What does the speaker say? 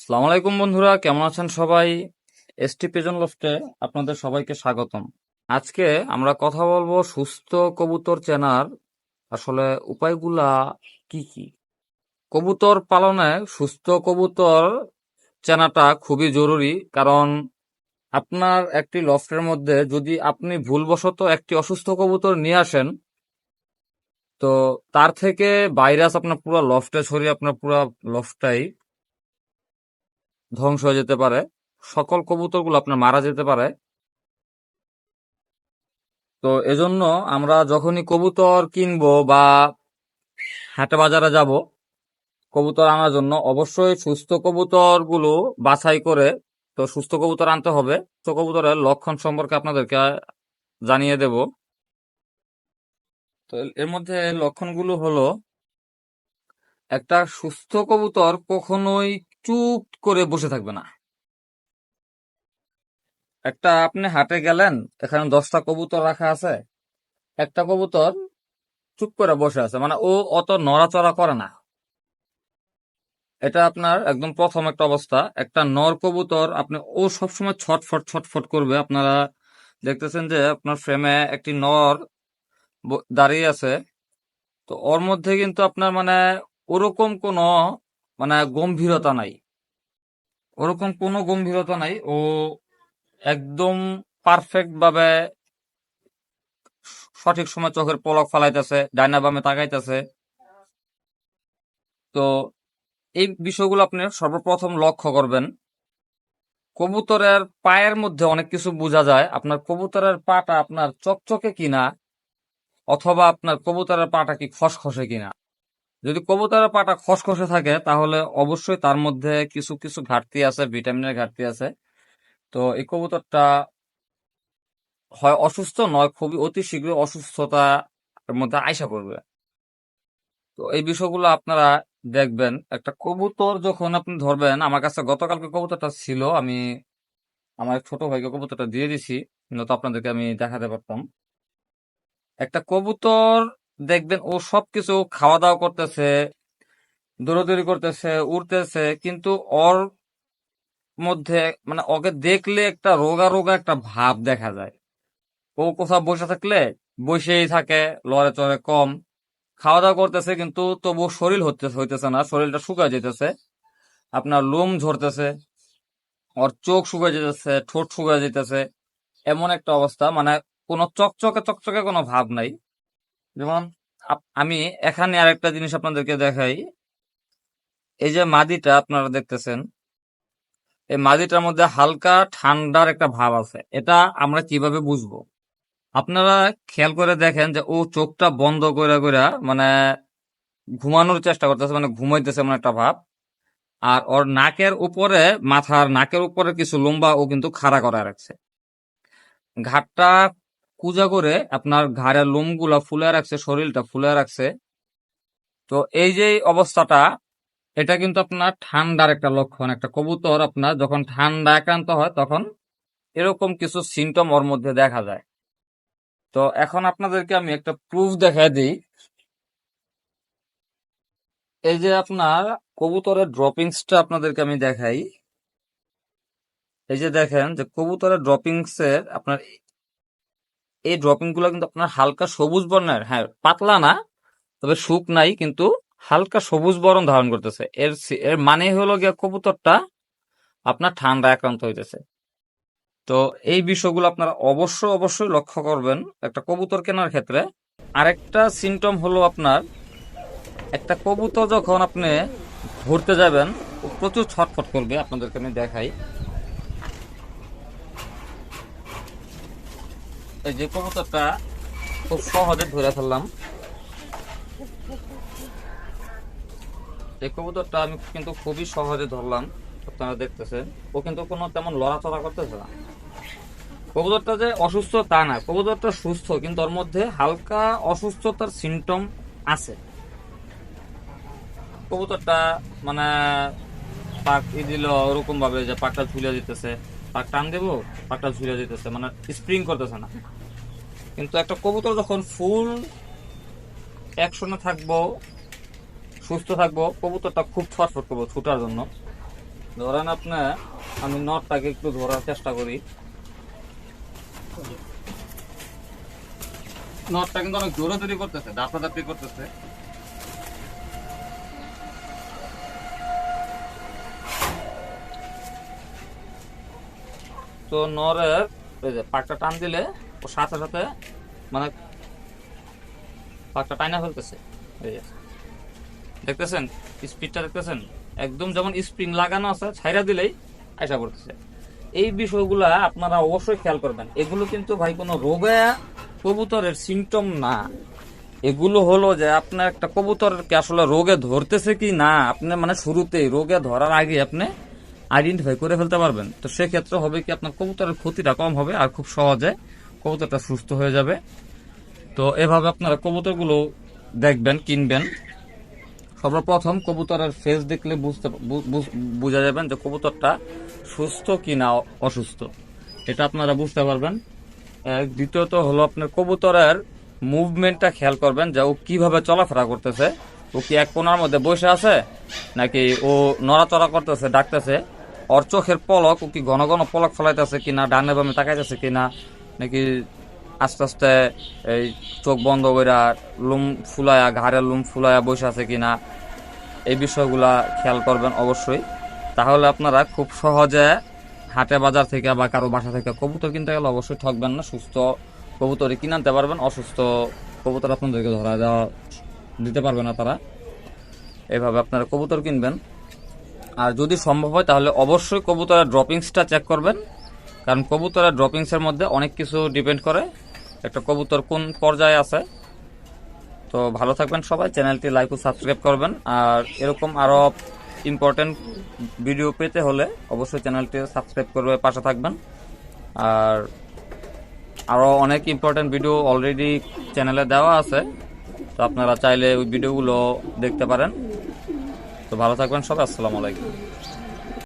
সালাম আলাইকুম বন্ধুরা, কেমন আছেন সবাই? এসটি পেজন লফটে আপনাদের সবাইকে স্বাগতম। আজকে আমরা কথা বলব সুস্থ কবুতর চেনার আসলে উপায়গুলা কি কি? কবুতর পালনে সুস্থ কবুতর চেনাটা খুবই জরুরি, কারণ আপনার একটি লফটের মধ্যে যদি আপনি ভুলবশত একটি অসুস্থ কবুতর নিয়ে আসেন, তো তার থেকে ভাইরাস আপনার পুরো লফটে ছড়িয়ে আপনার পুরো লফটাই ধ্বংস হয়ে যেতে পারে। সকল কবুতরগুলো আপনার মারা যেতে পারে। তো এজন্য আমরা যখনই কবুতর কিনবো বা হাটে বাজারে যাব, কবুতর আনার জন্য অবশ্যই সুস্থ কবুতরগুলো বাছাই করে, তো সুস্থ কবুতর আনতে হবে। সুস্থ কবুতরের লক্ষণ সম্পর্কে আপনাদেরকে জানিয়ে দেব। তো এর মধ্যে লক্ষণগুলো হলো, একটা সুস্থ কবুতর কখনোই চুপ করে বসে থাকবে না। একটা আপনি হাটে গেলেন, এখানে দশটা কবুতর রাখা আছে। একটা কবুতর চুপ করে বসে আছে মানে ও অত নড়াচড়া করে না। এটা আপনার একদম প্রথম একটা অবস্থা। একটা নর কবুতর, আপনি, ও সবসময় ছটফট ছটফট করবে। আপনারা দেখতেছেন যে আপনার ফ্রেমে একটি নর দাঁড়িয়ে আছে। তো ওর মধ্যে কিন্তু আপনার মানে ওরকম কোনো মানে গম্ভীরতা নাই। ওরকম কোনো গম্ভীরতা নাই। ও একদম পারফেক্ট ভাবে সঠিক সময় চোখের পলক ফালাইতেছে, ডাইনা বামে তাকাইতেছে। তো এই বিষয়গুলো আপনি সর্বপ্রথম লক্ষ্য করবেন। কবুতরের পায়ের মধ্যে অনেক কিছু বোঝা যায়। আপনার কবুতরের পাটা আপনার চকচকে কিনা, অথবা আপনার কবুতরের পাটা কি খসখসে কিনা। যদি কবুতরের পাটা খসখসে থাকে, তাহলে অবশ্যই তার মধ্যে কিছু কিছু ঘাটতি আছে, ভিটামিনের ঘাটতি আছে। তো এই কবুতরটা হয় অসুস্থ, নয়, খুবই অতি শীঘ্রই অসুস্থতা মধ্যে আইসা পড়বে তো এই বিষয়গুলো আপনারা দেখবেন। একটা কবুতর যখন আপনি ধরবেন, আমার কাছে গতকালকে কবুতরটা ছিল, আমি আমার ছোট ভাইকে কবুতরটা দিয়ে দিছি, নয়তো আপনাদেরকে আমি দেখাতে পারতাম। একটা কবুতর দেখবেন ও সবকিছু খাওয়া দাওয়া করতেছে, দৌড়াদৌড়ি করতেছে, উড়তেছে, কিন্তু ওর মধ্যে মানে ওকে দেখলে একটা রোগা রোগা একটা ভাব দেখা যায়। ও কোথাও বসে থাকলে বসেই থাকে, লড়ে চড়ে কম। খাওয়া দাওয়া করতেছে কিন্তু তবু শরীর হতে হইতেছে না, শরীরটা শুকায় যেতেছে আপনার লোম ঝরতেছে, ওর চোখ শুকায় যেতেছে ঠোঁট শুকায় যেতেছে এমন একটা অবস্থা মানে কোনো চকচকে চকচকে কোনো ভাব নাই। যেমন আমি এখানে আরেকটা জিনিস আপনাদেরকে দেখাই। এই যে মাদিটা আপনারা দেখতেছেন, এই মাদিটার মধ্যে হালকা ঠান্ডার একটা ভাব আছে। এটা আমরা কীভাবে বুঝব? আপনারা খেয়াল করে দেখেন যে ও চোখটা বন্ধ করে করে মানে ঘুমানোর চেষ্টা করতেছে মানে ঘুমাইতেছে এমন একটা ভাব। আর ওর নাকের উপরে, মাথার নাকের উপরে কিছু লম্বা ও কিন্তু খাড়া করা রাখছে। ঘাটটা কুজা করে আপনার ঘাড়ের লোমগুলা ফুলে রাখছে, শরীরটা ফুলে রাখছে। তো এই যে অবস্থাটা, এটা কিন্তু আপনার ঠান্ডার একটা লক্ষণ। একটা কবুতর আপনার যখন ঠান্ডা আক্রান্ত হয়, তখন এরকম কিছু সিমটম ওর মধ্যে দেখা যায়। তো এখন আপনাদেরকে আমি একটা প্রুফ দেখায় দিই। এই যে আপনার কবুতরের ড্রপিংসটা আপনাদেরকে আমি দেখাই। এই যে দেখেন যে কবুতরের ড্রপিংস এর আপনার এই ড্রপিংগুলো কিন্তু আপনার হালকা সবুজ বর্ণের হ্যাঁ পাতলা না, তবে সুখ নাই, কিন্তু হালকা সবুজ বরণ ধারণ করতেছে। এর এর মানে হলো গিয়ে কবুতরটা আপনার ঠান্ডা আক্রান্ত হইতেছে। তো এই বিষয়গুলো আপনারা অবশ্যই অবশ্যই লক্ষ্য করবেন একটা কবুতর কেনার ক্ষেত্রে। আরেকটা সিমটম হলো আপনার, একটা কবুতর যখন আপনি ঘুরতে যাবেন, প্রচুর ছটফট করবে, আপনাদেরকে আমি দেখাই। এই যে কবুতরটা খুব সহজে ধরে ফেললাম। এই কবুতরটা আমি কিন্তু খুবই সহজে ধরলাম, আপনারা দেখতেছেন। ও কিন্তু কোনো তেমন লড়াচড়া করতেছে না। কবুতরটা যে অসুস্থ তা না, কবুতরটা সুস্থ, কিন্তু ওর মধ্যে হালকা অসুস্থতার সিমটম আছে। কবুতরটা মানে পাক ই দিল ওরকম ভাবে যে পাকটা ঝুলে দিতেছে পাক টান দেবো, পাকটা ঝুলে দিতেছে মানে স্প্রিং করতেছে না। কিন্তু একটা কবুতর যখন ফুল অ্যাকশনে থাকব, সুস্থ থাকব, কবুতরটা খুব ছটফট করব ছুটার জন্য। ধরেন আপনি, আমি নটটাকে একটু ধরার চেষ্টা করি। নটটা কিন্তু অনেক জোরে তৈরি করতেছে দাপা দাপি করতেছে। তো নরের পাকটা টান দিলে ও সাথে সাথে মানে পাকটা টাইনা ফেলতেছে। দেখতেছেন? স্পিডটা দেখতেছেন? একদম যেমন স্প্রিং লাগানো আছে, ছাইরা দিলেই করতেছে এই আপনারা অবশ্যই খেয়াল করবেন। এগুলো কিন্তু ভাই কোনো রোগে কবুতরের সিমটম না। এগুলো হলো যে আপনার একটা কবুতরকে আসলে রোগে ধরতেছে কি না, আপনি মানে শুরুতেই রোগে ধরার আগে আপনি আইডেন্টিফাই করে ফেলতে পারবেন। তো সেক্ষেত্রে হবে কি আপনার কবুতরের ক্ষতিটা কম হবে আর খুব সহজে কবুতরটা সুস্থ হয়ে যাবে। তো এভাবে আপনারা কবুতরগুলো দেখবেন, কিনবেন। সর্বপ্রথম কবুতরের ফেস দেখলে বুঝতে বোঝা যাবেন যে কবুতরটা সুস্থ কি না অসুস্থ। এটা আপনারা বুঝতে পারবেন। দ্বিতীয়ত হলো আপনার কবুতরের মুভমেন্টটা খেয়াল করবেন যে ও কীভাবে চলাফেরা করতেছে। ও কি এক কোনার মধ্যে বসে আছে, নাকি ও নড়াচড়া করতেছে, ডাকতেছে? ওর চোখের পলক, ও কি ঘন ঘন পলক ফলাইতেছে কিনা, ডানে বামে তাকাইতেছে কিনা? নাকি আস্তে আস্তে এই চোখ বন্ধ কইরা লুম ফুলায়া ঘাড়ের লুম ফুলায়া বসে আছে কিনা, এই বিষয়গুলা খেয়াল করবেন অবশ্যই। তাহলে আপনারা খুব সহজে হাটে বাজার থেকে বা কারও বাসা থেকে কবুতর কিনতে গেলে অবশ্যই ঠকবেন না, সুস্থ কবুতরই কিনে আনতে পারবেন, অসুস্থ কবুতর আপনাদেরকে ধরা দেওয়া দিতে পারবে না তারা। এভাবে আপনারা কবুতর কিনবেন। আর যদি সম্ভব হয় তাহলে অবশ্যই কবুতরের ড্রপিংসটা চেক করবেন। কারণ কবুতরের ড্রপিংসের মধ্যে অনেক কিছু ডিপেন্ড করে। একটা কবুতর কোন পর্যায়ে আছে? তো ভালো থাকবেন সবাই, চ্যানেলটি লাইক ও সাবস্ক্রাইব করবেন। আর এরকম আরও ইম্পর্টেন্ট ভিডিও পেতে হলে অবশ্যই চ্যানেলটি সাবস্ক্রাইব করবে, পাশে থাকবেন। আর আরও অনেক ইম্পর্টেন্ট ভিডিও অলরেডি চ্যানেলে দেওয়া আছে। তো আপনারা চাইলে ওই ভিডিওগুলো দেখতে পারেন। তো ভালো থাকবেন সবাই, আসসালামু আলাইকুম।